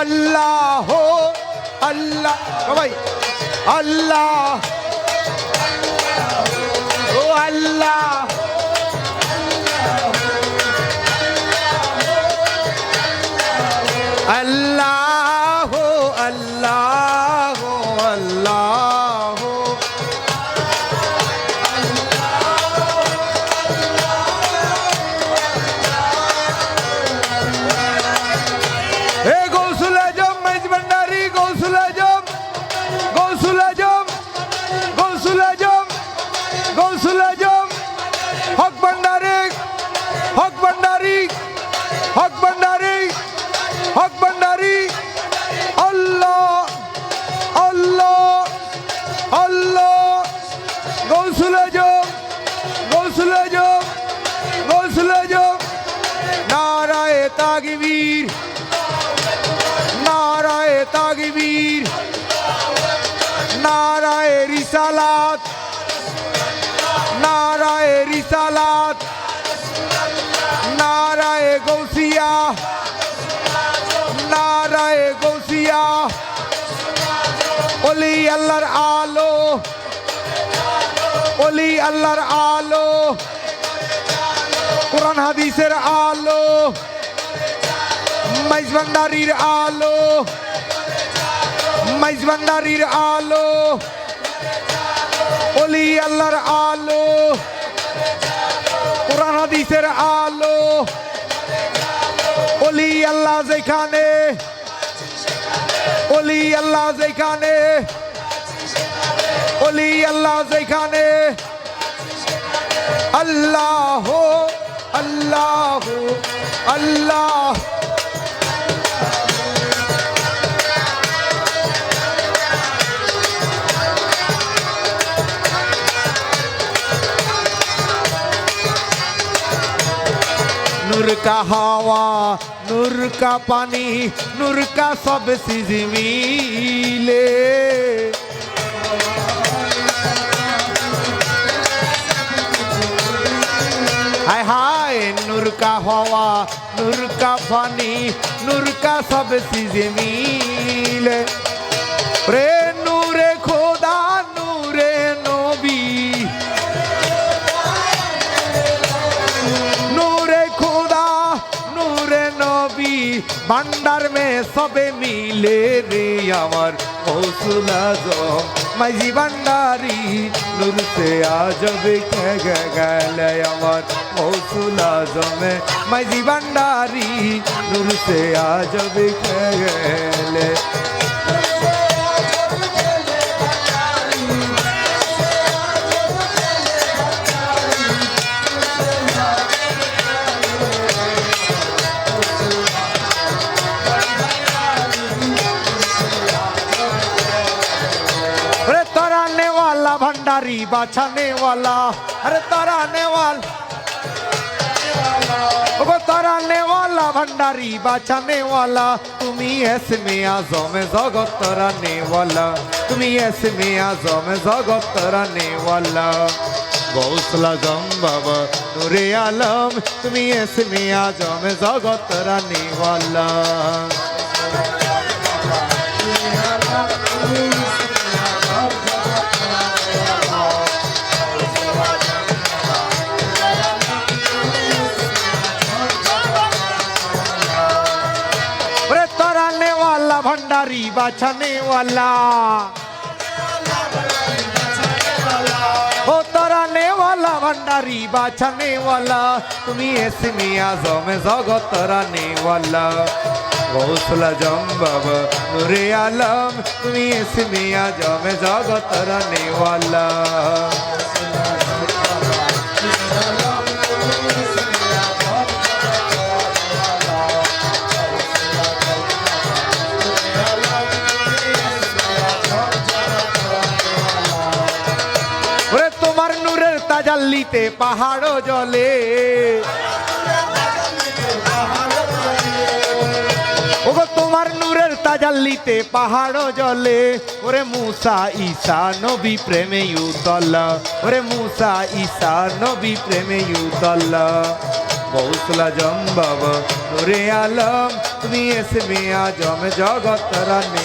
আল্লাহ আল্লাহ সবাই আল্লাহ ও আল্লাহ। আল্লাহ রিসালাত নারায় গৌসিয়া। নারায় গৌসিয়া। অলি আল্লাহর আলো। অলি আল্লাহর আলো। কোরআন হাদিসের আলো। মাইজ ভান্ডারির আলো। মাইজ ভান্ডারির আলো। অলি আল্লাহর আলো। হাদিসের আলো। অলি আল্লাহ যেখানে অলি আল্লাহ যেখানে অলি আল্লাহ যেখানে। আল্লাহ আল্লাহ আল্লাহ। नूर का हवा नूर का पानी नूर का सब चीज मिले हाय हाय नूर का हवा नूर का पानी नूर का सब चीज मिले रे ভান্ডার মে সবে মিলে রে আমার কৌশল আজম মাঝি ভান্ডারি নূর সে আজবে গেলে আমার কৌশল আজমে মাঝি ভান্ডারি নূর সে আজবে গেলে अरे बाछाने वाला अरे तराने वाला ওগো তরানে ওয়ালা ভান্ডারি বাঁচানে ওয়ালা তুমি এসমে আজমে জগৎ তরানে ওয়ালা তুমি এসমে আজমে জগৎ তরানে ওয়ালা গৌসলা জম বাবা নুরে আলম তুমি এসমে আজমে জগৎ তরানে বাঁচানে ও তরানে ভান্ডারি বাঁচানে তুমি এসমি আজমে জগৎ তরানে গৌসলা জম বাবা নুরে আলম তুমি এসমি আজমে জগৎ তরানে নূরের পাহাড় জলে। তোমার নূরের তাজাল্লিতে পাহাড় জলে। ওরে মুসা ঈসা নবী প্রেমে ইউতল্লা ওরে মুসা ঈসা নবী প্রেমে ইউতল্লা গৌসলা জম বাবা নুরে আলম, তুমি এসমে আজম জগত রানে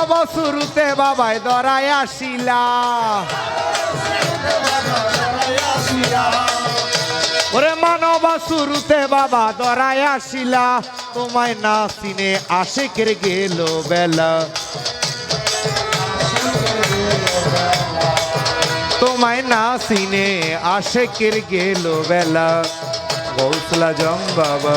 মানব শুরুতে বাবাই দরায় আসিলা। ওরে মানব শুরুতে বাবা দরায় আসিলা। তোমায় না চিনে আশেকের গেল বেলা। তোমায় না চিনে আশেকের গেল বেলা। গৌসলা জম বাবা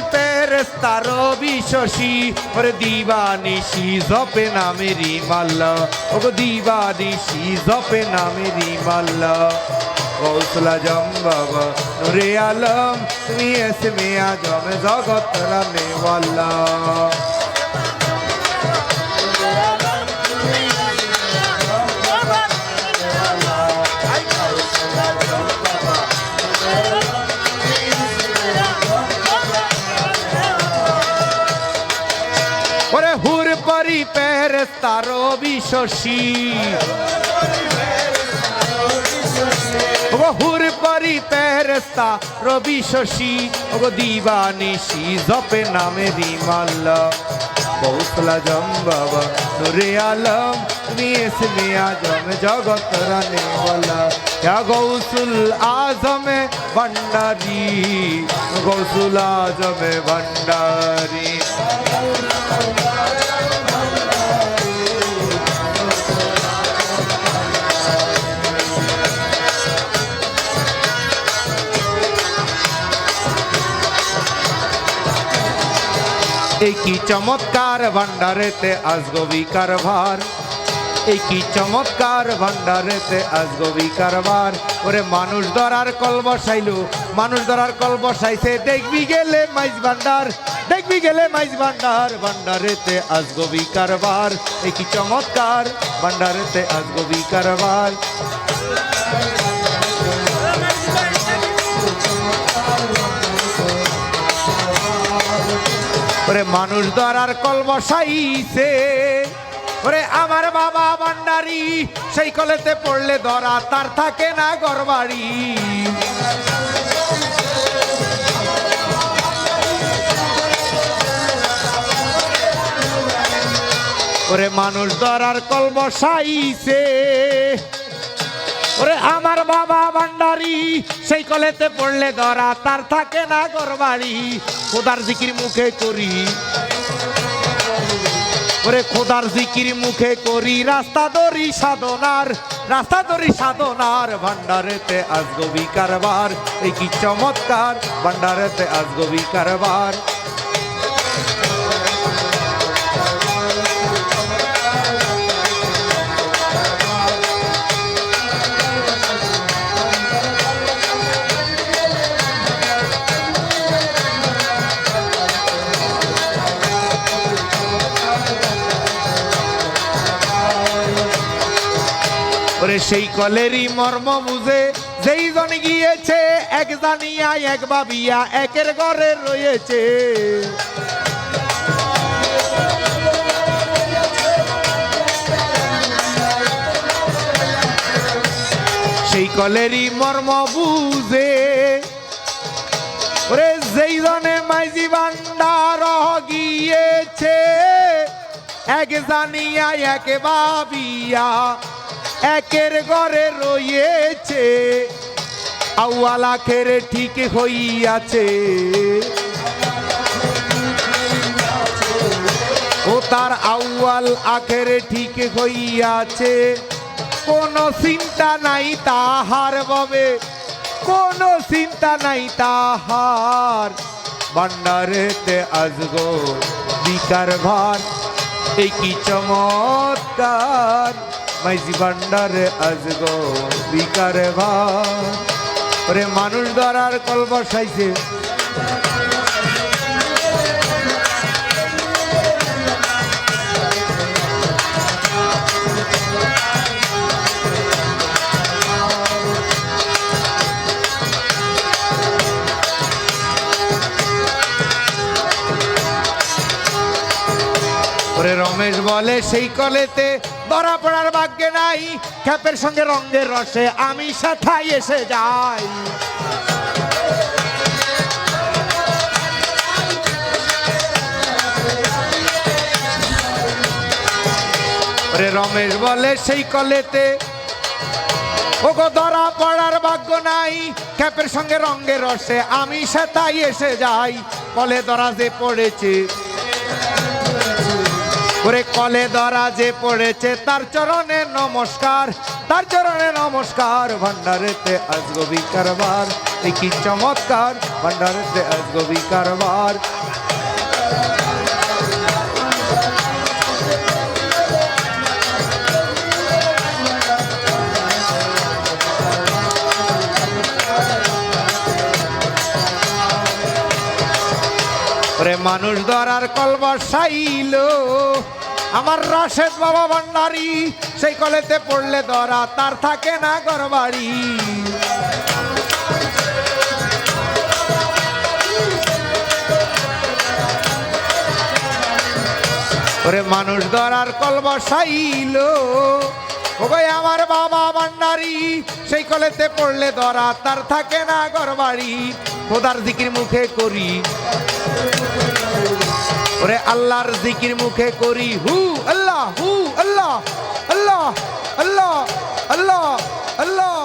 পরি পেরেস্তা রবি শশী ওরে দিবানিশি জপে নামেরি মাল্লা। ওগো দিবানিশি জপে নামেরি মাল্লা। কৌশলা জম বাবা, নুরে আলম, তুমি এসে মেয়া জমে জগত রানে ওয়াল্লা। শশী। হুর পরি পেরেস্তা রবি শশী। ওগো দিবানিশি, জপে নামে রিমাল্লা কৌশলা জম বাবা নুরে আলম, তুমি এসে আজম, জগত রানে বলা। কি চমৎকার ভান্ডারেতে আজগবি কারবার। এই কি চমৎকার ভান্ডারেতে আজগবি কারবার। ওরে মানুষ ধরার কল বসাইলো, মানুষ ধরার কল বসাইছে। দেখবি গেলে মাইজ ভান্ডার দেখবি গেলে মাইজ ভান্ডার ভান্ডারেতে আজগবি কারবার, এই কি চমৎকার ভান্ডারেতে আজগবি কারবার। ওরে মানুষ ধরার কলম সাইছে। ওরে আমার বাবা ভান্ডারি, সেই কলেতে পড়লে ধরা তার থাকে না গরবাড়ি ওরে মানুষ ধরার কলম বসাইছে ওরে আমার বাবা ভান্ডারি, সেই কলেতে পড়লে ধরা, তার থাকে না গরবাড়ি খোদার জিকির মুখে করি। ওরে খোদার জিকির মুখে করি, রাস্তা দরি সাধনার, রাস্তা দরি সাধনার, ভান্ডারেতে আজগবি কারবার। এই কি চমৎকার, ভান্ডারেতে আজগবি কারবার। সেই কলেরই মর্ম বুঝে, যেই জন গিয়েছে, এক জানিয়া, এক বাবিয়া একের ঘরে রয়েছে। সেই কলেরই মর্ম বুঝে, ওরে যেই জনে মাইজি ভান্ডার গিয়েছে, এক জানিয়া, এক ভাবিয়া একের ঘরে রয়েছে, আউয়ালা খেরে ঠিক হইয়াছে। ও তার আউয়াল আখেরে ঠিক হইয়াছে। কোনো চিন্তা নাই তাহার ববে, কোনো চিন্তা নাই তাহার। ভান্ডারেতে আজগো বিকার ভার, এই কি চমৎকার। মাইজি ভান্ডারে আজগো বিকার ভার। মানুষ ধরার কল বসাইছে। রমেশ বলে সেই কলেতে ধরা পড়ার ভাগ্যে নাই। খ্যাপের সঙ্গে রঙের রসে আমি সাথাই এসে যাই। রমেশ বলে সেই কলেতে, ওগো ধরা পড়ার ভাগ্য নাই। খ্যাপের সঙ্গে রঙের রসে আমি সাথাই এসে যাই। কলে ধরা যে পড়েছে ওরে কলে ধরা যে পড়েছে, তার চরণে নমস্কার, তার চরণে নমস্কার ভান্ডারেতে আজগবি কারবার। কি চমৎকার ভান্ডারেতে আজগবি কারবার। মানুষ ধরার কল বসাইল আমার রাশেদ বাবা ভান্ডারি, সেই কলেতে পড়লে ধরা তার থাকে না গরবাড়ি ওরে মানুষ ধরার কল বসাইল ও ভাই আমার বাবা ভান্ডারি, সেই কলেতে পড়লে ধরা তার থাকে না গরবাড়ি খোদার জিকির মুখে করি। ওরে আল্লাহর জিকির মুখে করি হু আল্লাহ হু আল্লাহ আল্লাহ আল্লাহ আল্লাহ আল্লাহ।